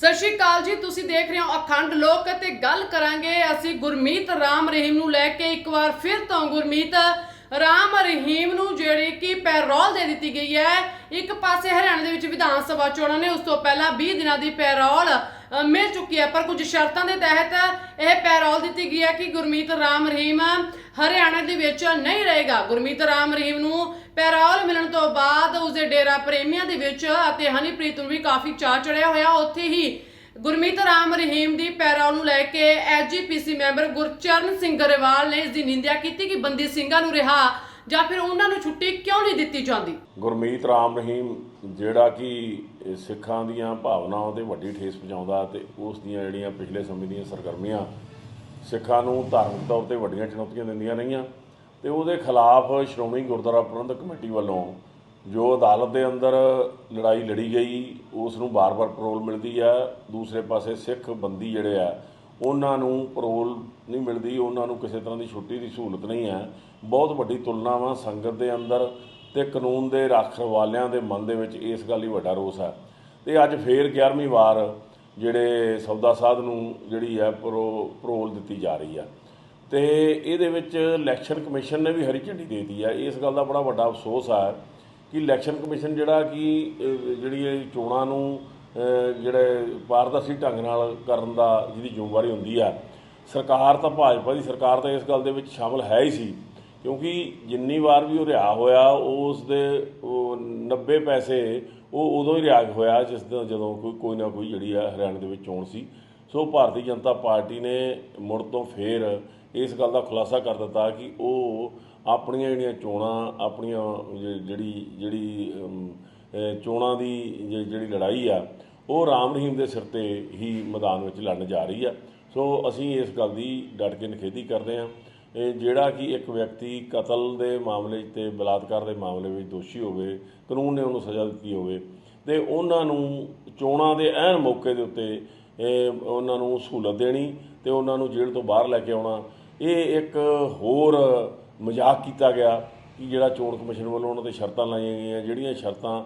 ਸਤਿ ਸ਼੍ਰੀ ਅਕਾਲ ਜੀ, ਤੁਸੀਂ ਦੇਖ ਰਹੇ ਹੋ ਅਖੰਡ ਲੋਕ ਤੇ ਗੱਲ ਕਰਾਂਗੇ ਅਸੀਂ ਗੁਰਮੀਤ ਰਾਮ ਰਹੀਮ ਨੂੰ ਲੈ ਕੇ ਇੱਕ ਵਾਰ ਫਿਰ ਤੋਂ ਗੁਰਮੀਤ ਰਾਮ ਰਹੀਮ ਨੂੰ ਜਿਹੜੀ ਕਿ ਪੈਰੋਲ ਦੇ ਦਿੱਤੀ ਗਈ ਹੈ। ਇੱਕ ਪਾਸੇ ਹਰਿਆਣਾ ਦੇ ਵਿੱਚ ਵਿਧਾਨ ਸਭਾ ਚੋਣਾਂ ਨੇ, ਉਸ ਤੋਂ ਪਹਿਲਾਂ 20 ਦਿਨਾਂ ਦੀ ਪੈਰੋਲ ਮਿਲ ਚੁੱਕੀ ਹੈ, ਪਰ ਕੁਝ ਸ਼ਰਤਾਂ ਦੇ ਤਹਿਤ ਇਹ ਪੈਰੋਲ ਦਿੱਤੀ ਗਈ ਹੈ ਕਿ ਗੁਰਮੀਤ ਰਾਮ ਰਹੀਮ ਹਰਿਆਣਾ ਦੇ ਵਿੱਚ ਨਹੀਂ ਰਹੇਗਾ। ਗੁਰਮੀਤ ਰਾਮ ਰਹੀਮ ਨੂੰ ਪੈਰੋਲ ਮਿਲਣ ਤੋਂ ਬਾਅਦ ਉਸ ਦੇ ਡੇਰਾ ਪ੍ਰੇਮੀਆਂ ਦੇ ਵਿੱਚ ਅਤੇ ਹਨੀਪ੍ਰੀਤ ਨੂੰ ਵੀ ਕਾਫੀ ਚਾਅ ਚੜਿਆ ਹੋਇਆ। ਉੱਥੇ ਹੀ ਗੁਰਮੀਤ ਰਾਮ ਰਹੀਮ ਦੀ ਪੈਰਾ ਨੂੰ ਲੈ ਕੇ ਐਜੀਪੀਸੀ ਮੈਂਬਰ ਗੁਰਚਰਨ ਸਿੰਘ ਗਰੇਵਾਲ ਨੇ ਇਸ ਦੀ ਨਿੰਦਿਆ ਕੀਤੀ ਕਿ ਬੰਦੀ ਸਿੰਘਾਂ ਨੂੰ ਰਿਹਾ ਜਾਂ ਫਿਰ ਉਹਨਾਂ ਨੂੰ ਛੁੱਟੀ ਕਿਉਂ ਨਹੀਂ ਦਿੱਤੀ ਜਾਂਦੀ? ਗੁਰਮੀਤ ਰਾਮ ਰਹੀਮ ਜਿਹੜਾ ਕਿ ਸਿੱਖਾਂ ਦੀਆਂ ਭਾਵਨਾਵਾਂ ਤੇ ਵੱਡੀ ਠੇਸ ਪਹੁੰਚਾਉਂਦਾ ਤੇ ਉਸ ਦੀਆਂ ਜਿਹੜੀਆਂ ਪਿਛਲੇ ਸਮੇਂ ਦੀਆਂ ਸਰਗਰਮੀਆਂ ਸਿੱਖਾਂ ਨੂੰ ਧਾਰਮਿਕ ਤੌਰ ਤੇ ਵੱਡੀਆਂ ਚੁਣੌਤੀਆਂ ਦਿੰਦੀਆਂ ਰਹੀਆਂ ਤੇ ਉਹਦੇ ਖਿਲਾਫ ਸ਼੍ਰੋਮਣੀ ਗੁਰਦੁਆਰਾ ਪ੍ਰਬੰਧਕ ਕਮੇਟੀ ਵੱਲੋਂ ਜੋ ਅਦਾਲਤ ਦੇ ਅੰਦਰ ਲੜਾਈ ਲੜੀ ਗਈ, ਉਸ ਨੂੰ ਬਾਰ-ਬਾਰ ਪਰੋਲ ਮਿਲਦੀ ਆ, ਦੂਸਰੇ ਪਾਸੇ ਸਿੱਖ ਬੰਦੀ ਜਿਹੜੇ ਆ, ਉਹਨਾਂ ਨੂੰ ਪਰੋਲ ਨਹੀਂ ਮਿਲਦੀ, ਉਹਨਾਂ ਨੂੰ ਕਿਸੇ ਤਰ੍ਹਾਂ ਦੀ ਛੁੱਟੀ ਦੀ ਸਹੂਲਤ ਨਹੀਂ ਹੈ। ਬਹੁਤ ਵੱਡੀ ਤੁਲਨਾ ਵਾ ਸੰਗਤ ਦੇ ਅੰਦਰ ਤੇ ਕਾਨੂੰਨ ਦੇ ਰੱਖਣ ਵਾਲਿਆਂ ਦੇ ਮਨ ਦੇ ਵਿੱਚ ਇਸ ਗੱਲ ਲਈ ਵੱਡਾ ਰੋਸ ਹੈ ਤੇ ਅੱਜ ਫੇਰ 11ਵੀਂ ਵਾਰ ਜਿਹੜੇ ਸੌਦਾ ਸਾਧ ਨੂੰ ਜਿਹੜੀ ਹੈ ਪਰੋ ਪਰੋਲ ਦਿੱਤੀ ਜਾ ਰਹੀ ਆ। ਤੇ ਇਹਦੇ ਵਿੱਚ ਇਲੈਕਸ਼ਨ ਕਮਿਸ਼ਨ ਨੇ ਵੀ ਹਰੀ ਝੰਡੀ ਦੇ ਦਿੱਤੀ ਆ। ਇਸ ਗੱਲ ਦਾ ਬੜਾ ਵੱਡਾ ਅਫਸੋਸ ਆ। ਕਿ ਇਲੈਕਸ਼ਨ ਕਮਿਸ਼ਨ ਜਿਹੜਾ ਕਿ ਜਿਹੜੀ ਇਹ ਚੋਣਾਂ ਨੂੰ ਅਹ, ਜਿਹੜੇ ਪਾਰਦਰਸ਼ੀ ਢੰਗ ਨਾਲ ਕਰਨ ਦਾ ਜਿਹਦੀ ਜ਼ਿੰਮੇਵਾਰੀ ਹੁੰਦੀ ਆ ਸਰਕਾਰ ਤਾਂ ਭਾਜਪਾ ਦੀ ਸਰਕਾਰ ਤਾਂ ਇਸ ਗੱਲ ਦੇ ਵਿੱਚ ਸ਼ਾਮਲ ਹੈ ਹੀ ਸੀ। ਕਿਉਂਕਿ ਜਿੰਨੀ ਵਾਰ ਵੀ ਉਹ ਰਿਹਾ ਹੋਇਆ ਉਸ ਦੇ ਉਹ 90 ਪੈਸੇ ਉਹ ਉਦੋਂ ਹੀ ਰਿਹਾ ਹੋਇਆ ਜਿਸ ਦਿਨ ਜਦੋਂ ਕੋਈ ਕੋਈ ਨਾ ਕੋਈ ਜਿਹੜੀ ਆ ਹਰਿਆਣਾ ਦੇ ਵਿੱਚ ਚੋਣ ਸੀ। ਸੋ ਭਾਰਤੀ ਜਨਤਾ ਪਾਰਟੀ ਨੇ ਮੁੜ ਤੋਂ ਫੇਰ ਇਸ ਗੱਲ ਦਾ ਖੁਲਾਸਾ ਕਰ ਦਿੱਤਾ ਕਿ ਉਹ ਆਪਣੀਆਂ ਜਿਹੜੀਆਂ ਚੋਣਾਂ, ਆਪਣੀਆਂ ਜਿਹੜੀ ਜਿਹੜੀ ਚੋਣਾਂ ਦੀ ਜ- ਜਿਹੜੀ ਲੜਾਈ ਆ, ਉਹ ਰਾਮ ਰਹੀਮ ਦੇ ਸਿਰ ਤੇ ਹੀ ਮੈਦਾਨ ਵਿੱਚ ਲੜਨ ਜਾ ਰਹੀ ਆ। ਸੋ ਅਸੀਂ ਇਸ ਗੱਲ ਦੀ ਡਟ ਕੇ ਨਿਖੇਧੀ ਕਰਦੇ ਹਾਂ। ਇਹ ਜਿਹੜਾ ਕਿ ਇੱਕ ਵਿਅਕਤੀ ਕਤਲ ਦੇ ਮਾਮਲੇ 'ਚ ਤੇ ਬਲਾਤਕਾਰ ਦੇ ਮਾਮਲੇ ਵਿੱਚ ਦੋਸ਼ੀ ਹੋਵੇ, ਕਾਨੂੰਨ ਨੇ ਉਹਨੂੰ ਸਜ਼ਾ ਦਿੱਤੀ ਹੋਵੇ, ਤੇ ਉਹਨਾਂ ਨੂੰ ਚੋਣਾਂ ਦੇ ਐਨ ਮੌਕੇ ਦੇ ਉੱਤੇ ਉਹਨਾਂ ਨੂੰ ਸਹੂਲਤ ਦੇਣੀ ਤੇ ਉਹਨਾਂ ਨੂੰ ਜੇਲ੍ਹ ਤੋਂ ਬਾਹਰ ਲੈ ਕੇ ਆਉਣਾ, ਇਹ ਇੱਕ ਹੋਰ ਮਜ਼ਾਕ ਕੀਤਾ ਗਿਆ ਕਿ ਜਿਹੜਾ ਚੋਣ ਕਮਿਸ਼ਨ ਵੱਲੋਂ ਉਹਨਾਂ ਤੇ ਸ਼ਰਤਾਂ ਲਾਈਆਂ ਗਈਆਂ, ਜਿਹੜੀਆਂ ਸ਼ਰਤਾਂ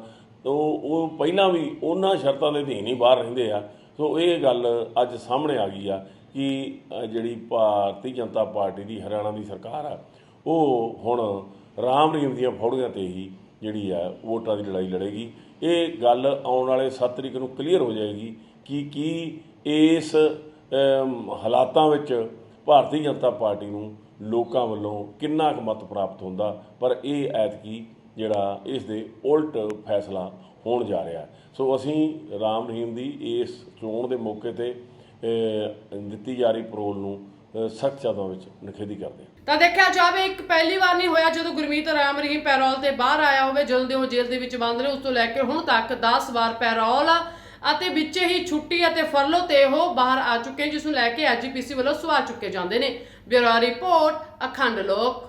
ਉਹ ਉਹ ਪਹਿਲਾਂ ਵੀ ਉਹਨਾਂ ਸ਼ਰਤਾਂ ਦੇ ਅਧੀਨ ਹੀ ਬਾਹਰ ਰਹਿੰਦੇ ਆ। ਸੋ ਇਹ ਗੱਲ ਅੱਜ ਸਾਹਮਣੇ ਆ ਗਈ ਆ ਕਿ ਜਿਹੜੀ ਭਾਰਤੀ ਜਨਤਾ ਪਾਰਟੀ ਦੀ ਹਰਿਆਣਾ ਦੀ ਸਰਕਾਰ ਆ, ਉਹ ਹੁਣ ਰਾਮ ਰਹੀਮ ਦੀਆਂ ਫੌੜੀਆਂ ਤੇ ਹੀ ਜਿਹੜੀ ਆ ਵੋਟਾਂ ਦੀ ਲੜਾਈ ਲੜੇਗੀ। ਇਹ ਗੱਲ ਆਉਣ ਵਾਲੇ 7 ਤਰੀਕ ਨੂੰ ਕਲੀਅਰ ਹੋ ਜਾਏਗੀ ਕਿ ਕੀ ਇਸ ਹਾਲਾਤਾਂ ਵਿੱਚ ਭਾਰਤੀ ਜਨਤਾ ਪਾਰਟੀ ਨੂੰ ਲੋਕਾਂ ਵੱਲੋਂ ਕਿੰਨਾ ਕੁ ਮਤ ਪ੍ਰਾਪਤ ਹੁੰਦਾ, ਪਰ ਇਹ ਐਤਕੀ ਜਿਹੜਾ ਇਸ ਦੇ ਉਲਟ ਫੈਸਲਾ ਹੋਣ ਜਾ ਰਿਹਾ। ਸੋ ਅਸੀਂ ਰਾਮ ਰਹੀਮ ਦੀ ਇਸ ਚੋਣ ਦੇ ਮੌਕੇ ਤੇ ਦਿੱਤੀ ਜਾ ਰਹੀ ਪਰੋਲ ਨੂੰ ਸਖਤ ਸ਼ਬਦਾਂ ਵਿੱਚ ਨਿਖੇਧੀ ਕਰਦੇ ਹਾਂ। ਤਾਂ ਦੇਖਿਆ ਜਾਵੇ, ਇੱਕ ਪਹਿਲੀ ਵਾਰ ਨਹੀਂ ਹੋਇਆ ਜਦੋਂ ਗੁਰਮੀਤ ਰਾਮ ਰਹੀਮ ਪੈਰੋਲ ਤੇ ਬਾਹਰ ਆਇਆ ਹੋਵੇ, ਜਦੋਂ ਦੇ ਉਹ ਜੇਲ੍ਹ ਦੇ ਵਿੱਚ ਬੰਦ ਨੇ, ਉਸ ਤੋਂ ਲੈ ਕੇ ਹੁਣ ਤੱਕ 10 ਵਾਰ ਪੈਰੋਲ ਆ। ਅਤੇ ਵਿੱਚ ਹੀ ਛੁੱਟੀ ਅਤੇ ਫਰਲੋ ਤੇ ਉਹ ਬਾਹਰ ਆ ਚੁੱਕੇ ਜਿਸ ਨੂੰ ਲੈ ਕੇ ਐਜੀਪੀਸੀ ਵੱਲੋਂ ਸਵਾ ਚੁੱਕੇ ਜਾਂਦੇ ਨੇ। ਬਿਊਰੋ ਰਿਪੋਰਟ, ਅਖੰਡ ਲੋਕ।